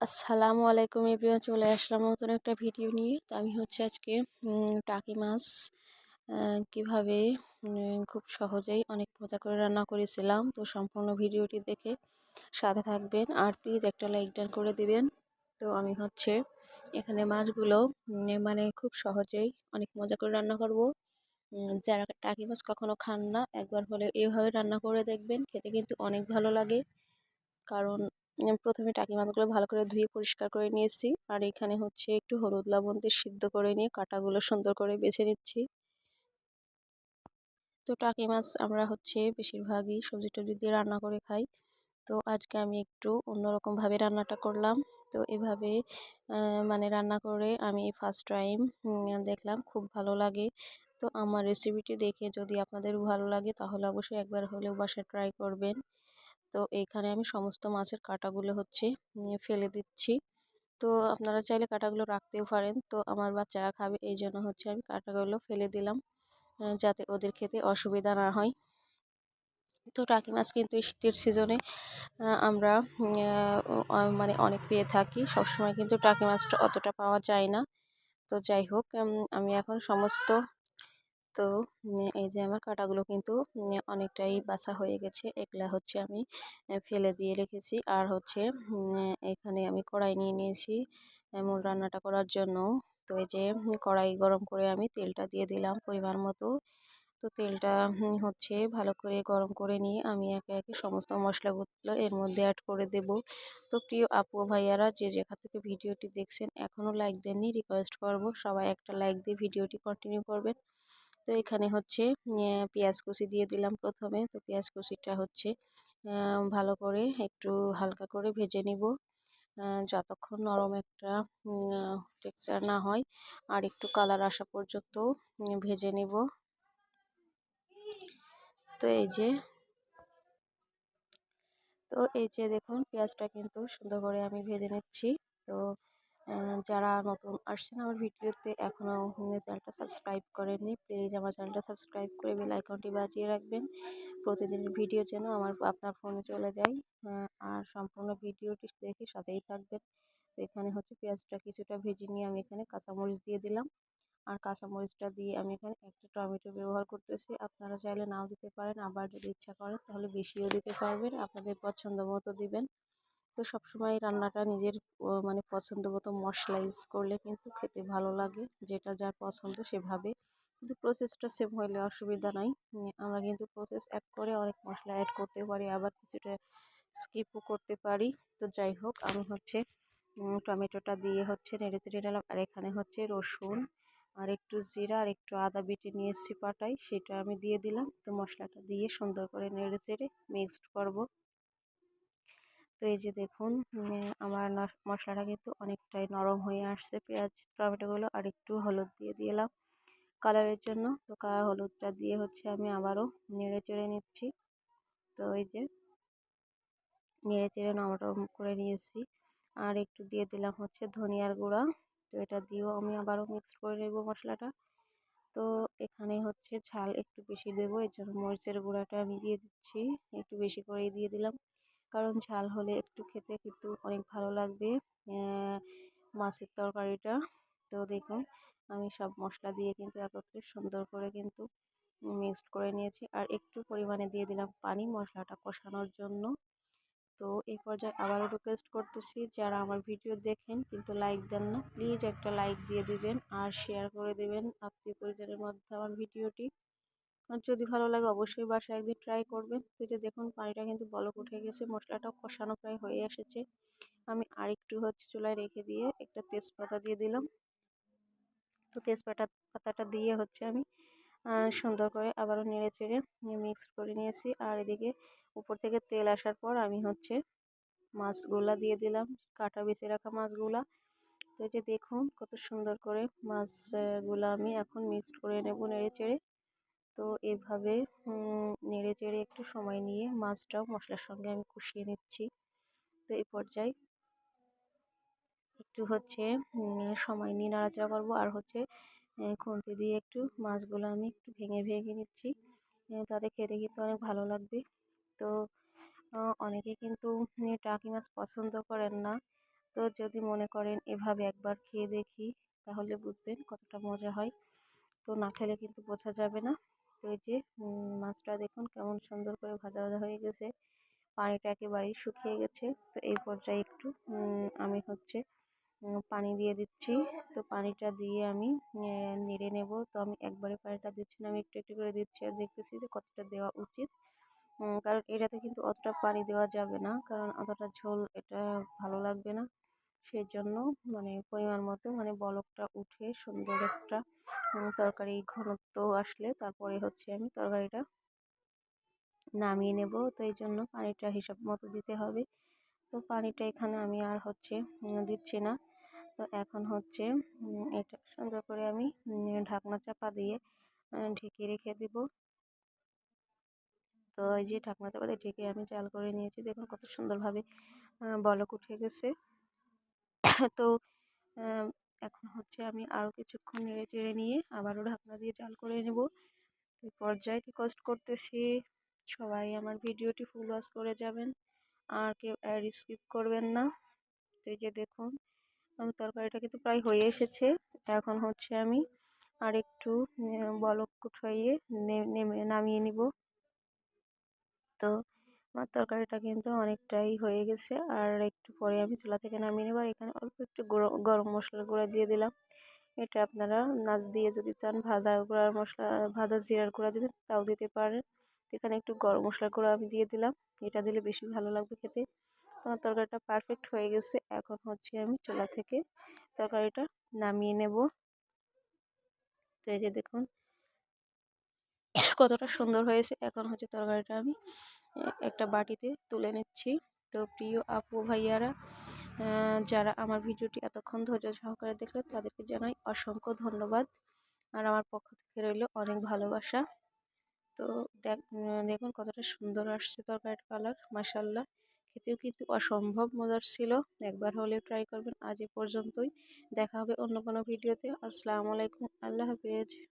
আসসালামু আলাইকুম এভরিওয়ান, চলে আসলাম নতুন একটা ভিডিও নিয়ে। তো আমি হচ্ছে আজকে টাকি মাছ কীভাবে খুব সহজেই অনেক মজা করে রান্না করেছিলাম। তো সম্পূর্ণ ভিডিওটি দেখে সাথে থাকবেন আর প্লিজ একটা লাইক ডান করে দিবেন। তো আমি হচ্ছে এখানে মাছগুলো মানে খুব সহজেই অনেক মজা করে রান্না করব। যারা টাকি মাছ কখনো খান না, একবার হলে এভাবে রান্না করে দেখবেন, খেতে কিন্তু অনেক ভালো লাগে। কারণ প্রথমে টাকি মাছগুলো ভালো করে ধুয়ে পরিষ্কার করে নিয়েছি। আর এখানে হচ্ছে একটু হলুদ লবণ দিয়ে সিদ্ধ করে নিয়ে কাটাগুলো সুন্দর করে বেছে নিচ্ছি। তো টাকি মাছ আমরা হচ্ছে বেশিরভাগই সবজি টবজি দিয়ে রান্না করে খাই। তো আজকে আমি একটু অন্যরকমভাবে রান্নাটা করলাম। তো এভাবে মানে রান্না করে আমি ফার্স্ট টাইম দেখলাম খুব ভালো লাগে। তো আমার রেসিপিটি দেখে যদি আপনাদের ভালো লাগে তাহলে অবশ্যই একবার হলেও বাসায় ট্রাই করবেন। তো এইখানে আমি সমস্ত মাছের কাটাগুলো হচ্ছে ফেলে দিচ্ছি। তো আপনারা চাইলে কাটাগুলো রাখতেও পারেন। তো আমার বাচ্চারা খাবে, এই জন্য হচ্ছে আমি কাটাগুলো ফেলে দিলাম যাতে ওদের খেতে অসুবিধা না হয়। তো টাকি মাছ কিন্তু শীতের সিজনে আমরা মানে অনেক পেয়ে থাকি। সবসময় কিন্তু টাকি মাছটা অতটা পাওয়া যায় না। তো যাই হোক আমি এখন সমস্ত তো এই যে আমার কাটাগুলো কিন্তু অনেকটাই বাছা হয়ে গেছে। এগুলা হচ্ছে আমি ফেলে দিয়ে রেখেছি। আর হচ্ছে এখানে আমি কড়াই নিয়ে নিয়েছি মূল রান্নাটা করার জন্য। তো এই যে কড়াই গরম করে আমি তেলটা দিয়ে দিলাম পরিমাণ মতো। তো তেলটা হচ্ছে ভালো করে গরম করে নিয়ে আমি একে একে সমস্ত মশলাগুলো এর মধ্যে অ্যাড করে দেব। তো প্রিয় আপু ভাইয়ারা, যে যেখান থেকে ভিডিওটি দেখছেন, এখনও লাইক দেননি রিকোয়েস্ট করব সবাই একটা লাইক দিয়ে ভিডিওটি কন্টিনিউ করবেন। তো এখানে হচ্ছে পেঁয়াজ কুচি দিয়ে দিলাম প্রথমে। তো পেঁয়াজ কুচিটা হচ্ছে ভালো করে একটু হালকা করে ভেজে নিব। যতক্ষণ নরম একটা টেক্সচার না হয়, আর একটু কালার আসা পর্যন্ত ভেজে নিব। তো এই যে, তো এই যে দেখুন, পেঁয়াজটা কিন্তু সুন্দর করে আমি ভেজে নিচ্ছি। তো যারা নতুন আসছেন আমার ভিডিওতে এখনও চ্যানেলটা সাবস্ক্রাইব করেননি, প্লিজ আমার চ্যানেলটা সাবস্ক্রাইব করে বেল আইকনটি বাজিয়ে রাখবেন। প্রতিদিনের ভিডিও যেন আমার আপনার ফোনে চলে যায়। আর সম্পূর্ণ ভিডিওটি দেখে সাথেই থাকবেন। তো এখানে হচ্ছে পেঁয়াজটা কিছুটা ভেজে নিয়ে আমি এখানে কাঁচামরিচ দিয়ে দিলাম। আর কাঁচামরিচটা দিয়ে আমি এখানে একটা টমেটো ব্যবহার করতেছি। আপনারা চাইলে নাও দিতে পারেন, আবার যদি ইচ্ছা করেন তাহলে বেশিও দিতে পারবেন। আপনাদের পছন্দ মতো দিবেন। তো সবসময় রান্নাটা নিজের মানে পছন্দ মতো মশলা ইউজ করলে কিন্তু খেতে ভালো লাগে। যেটা যার পছন্দ সেভাবে। কিন্তু প্রসেসটা সেম হইলে অসুবিধা নাই। আমরা কিন্তু প্রসেস অ্যাড করে অনেক মশলা অ্যাড করতে পারি, আবার কিছুটা স্কিপও করতে পারি। তো যাই হোক, আমি হচ্ছে টমেটোটা দিয়ে হচ্ছে নেড়ে চেড়ে নিলাম। আর এখানে হচ্ছে রসুন, আর একটু জিরা, আর একটু আদা বেটে নিয়েছি পাটায়, সেটা আমি দিয়ে দিলাম। তো মশলাটা দিয়ে সুন্দর করে নেড়ে চেড়ে মিক্সড করব। তো এই যে দেখুন আমার মশলাটা কিন্তু অনেকটাই নরম হয়ে আসছে। পেঁয়াজ, টমেটোগুলো আর একটু হলুদ দিয়ে দিলাম কালারের জন্য। তো হলুদটা দিয়ে হচ্ছে আমি আবারও নেড়ে চেড়ে নিচ্ছি। তো এই যে নেড়ে চেড়ে নরম করে নিয়েছি। আর একটু দিয়ে দিলাম হচ্ছে ধনিয়ার গুঁড়া। তো এটা দিয়েও আমি আবারও মিক্স করে নেব মশলাটা। তো এখানে হচ্ছে ঝাল একটু বেশি দেবো। এর জন্য মরিচের গুঁড়াটা আমি দিয়ে দিচ্ছি। একটু বেশি করেই দিয়ে দিলাম। কারণ ঝাল হলে একটু খেতে কিন্তু অনেক ভালো লাগবে মাছের তরকারিটা। তো দেখুন, আমি সব মশলা দিয়ে কিন্তু একত্রে সুন্দর করে কিন্তু মিক্সড করে নিয়েছি। আর একটু পরিমাণে দিয়ে দিলাম পানি মশলাটা কষানোর জন্য। তো এই পর্যায়ে আবারও রিকোয়েস্ট করতেছি, যারা আমার ভিডিও দেখেন কিন্তু লাইক দেন না প্লিজ একটা লাইক দিয়ে দিবেন আর শেয়ার করে দেবেন। আত্মীয় পরিজনের মধ্যে আমার ভিডিওটি যদি ভালো লাগে অবশ্যই বাসায় একদিন ট্রাই করবেন তো যে দেখুন পানিটা কিন্তু বলক উঠে গেছে, মশলাটাও কষানো প্রায় হয়ে এসেছে। আমি আরেকটু হচ্ছে চুলায় রেখে দিয়ে একটা তেজপাতা দিয়ে দিলাম। তো তেজপাতা পাতাটা দিয়ে হচ্ছে আমি সুন্দর করে আবারও নেড়ে চেড়ে মিক্স করে নিয়েছি। আর এদিকে উপর থেকে তেল আসার পর আমি হচ্ছে মাছগুলা দিয়ে দিলাম, কাটা বেছে রাখা মাছগুলা। তো যে দেখুন কত সুন্দর করে মাছগুলো আমি এখন মিক্সড করে নেব নেড়ে চেড়ে। তো এভাবে নেড়ে চেড়ে একটু সময় নিয়ে মাছটাও মশলার সঙ্গে আমি কষিয়ে নিচ্ছি। তো এই পর্যায়ে একটু হচ্ছে সময় নিয়ে নাড়াচাড়া করব আর হচ্ছে খুন্তি দিয়ে একটু মাছগুলো আমি একটু ভেঙে ভেঙে নিচ্ছি। তাতে খেতে কিন্তু অনেক ভালো লাগবে। তো অনেকে কিন্তু টাকি মাছ পছন্দ করেন না। তো যদি মনে করেন এভাবে একবার খেয়ে দেখি, তাহলে বুঝবেন কতটা মজা হয়। তো না খেলে কিন্তু বোঝা যাবে না। তো এই যে মাছটা দেখুন কেমন সুন্দর করে ভাজা ভাজা হয়ে গেছে। পানিটা একেবারেই শুকিয়ে গেছে। তো এই পর্যায়ে একটু আমি হচ্ছে পানি দিয়ে দিচ্ছি। তো পানিটা দিয়ে আমি নেড়ে নেব। তো আমি একবারে পানিটা দিচ্ছি না, আমি একটু একটু করে দিচ্ছি। আর দেখতেছি যে কতটা দেওয়া উচিত। কারণ এটাতে কিন্তু অতটা পানি দেওয়া যাবে না। কারণ অতটা ঝোল, এটা ভালো লাগবে না। সেই জন্য মানে পরিমাণ মতো মানে বলকটা উঠে সুন্দর একটা তরকারি ঘনত্ব আসলে তারপরে হচ্ছে আমি তরকারিটা নামিয়ে নেব। তো এই জন্য পানিটা হিসাব মতো দিতে হবে। তো পানিটা এখানে আমি আর হচ্ছে দিচ্ছি না। তো এখন হচ্ছে এটা সুন্দর করে আমি ঢাকনা চাপা দিয়ে ঢেকে রেখে দিব। তো এই যে ঢাকনা চাপা দিয়ে ঢেকে আমি জাল করে নিয়েছি। দেখুন কত সুন্দরভাবে বলক উঠে গেছে। তো এখন হচ্ছে আমি আরও কিছুক্ষণ নেড়ে চেড়ে নিয়ে আবারও ঢাকনা দিয়ে জাল করে নেব। এই পর্যায়ে রিকোয়েস্ট করতেছি, সবাই আমার ভিডিওটি ফুল ওয়াশ করে যাবেন, আর কেউ অ্যাড স্কিপ করবেন না। তো এই যে দেখুন আমার তরকারিটা কিন্তু প্রায় হয়ে এসেছে। এখন হচ্ছে আমি আর একটু বলক উঠাইয়ে নেমে, নামিয়ে নিব। তো আমার তরকারিটা কিন্তু অনেকটাই হয়ে গেছে। আর একটু পরে আমি চুলা থেকে নামিয়ে নেব। আর এখানে অল্প একটু গরম মশলার গুঁড়া দিয়ে দিলাম। এটা আপনারা নাচ দিয়ে যদি চান, ভাজা গুঁড়ার মশলা, ভাজা জিরার গুঁড়া দেবেন, তাও দিতে পারেন। এখানে একটু গরম মশলার গুঁড়া আমি দিয়ে দিলাম। এটা দিলে বেশি ভালো লাগবে খেতে। তোমার তরকারিটা পারফেক্ট হয়ে গেছে। এখন হচ্ছে আমি চুলা থেকে তরকারিটা নামিয়ে নেব। তো এই যে দেখুন, কতটা সুন্দর হয়েছে। এখন হচ্ছে তরকারিটা আমি একটা বাটিতে তুলে নিচ্ছি। তো প্রিয় আপু, ভাইয়ারা যারা আমার ভিডিওটি এতক্ষণ ধৈর্য সহকারে দেখলেন, তাদেরকে জানাই অসংখ্য ধন্যবাদ। আর আমার পক্ষ থেকে রইল অনেক ভালোবাসা। তো দেখ দেখুন কতটা সুন্দর আসছে তরকারির কালার মাসাল্লাহ খেতেও কিন্তু অসম্ভব মজার ছিল। একবার হলে ট্রাই করবেন। আজ এ পর্যন্তই। দেখা হবে অন্য কোনো ভিডিওতে। আসসালামু আলাইকুম। আল্লাহ হাফেজ।